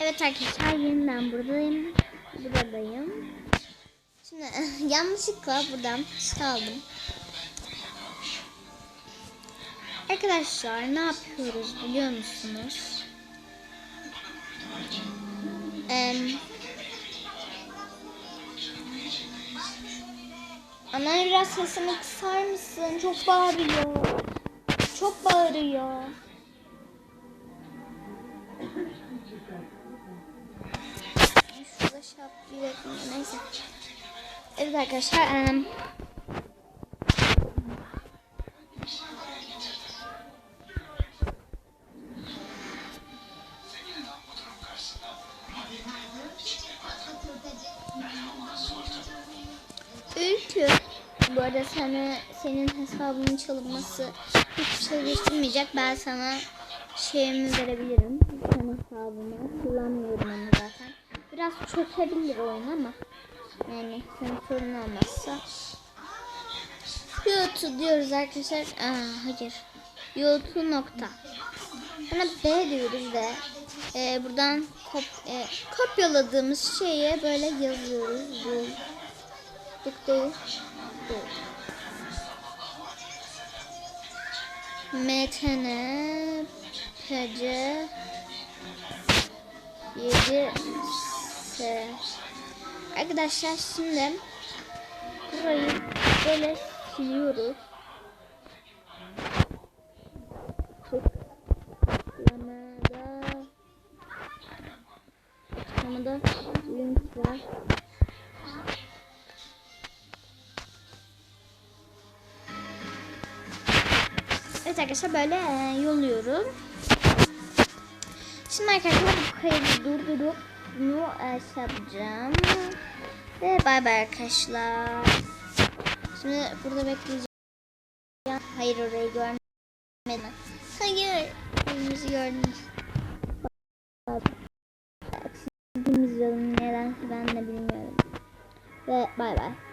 Evet arkadaşlar yeniden buradayım. Buradayım. Şimdi yanlışlıkla buradan çaldım. Arkadaşlar ne yapıyoruz biliyor musunuz? Eee Ana biraz sesini kısar mısın? Çok bağırıyor. Çok bağırıyor. Evet arkadaşlar. em, Ülkü. Bu arada sana senin hesabının çalınması hiçbir şey değiştirmeyecek. Ben sana şeyimi verebilirim. Senin hesabımı. Kullanmıyorum onu zaten. Biraz çökebilir oyun ama. Yani senin sorun olmazsa. YouTube diyoruz arkadaşlar. Aa, hayır. YouTube nokta. Sonra B diyoruz ve e, buradan kop, e, kopyaladığımız şeye böyle yazıyoruz. Bu değil. Bu. MTN PC 7 S Arkadaşlar şimdi burayı böyle siliyoruz. Tıklamada Tıklamada link var. Evet arkadaşlar böyle e, yolluyorum. Şimdi arkadaşlar bu kaydı durdurup bunu yapacağım. Ve bay bay arkadaşlar. Şimdi burada bekleyeceğim. Hayır orayı görmedim. Hayır. Önümüzü gördünüz. Sizin izledim nedense ben de bilmiyorum. Ve bay bay.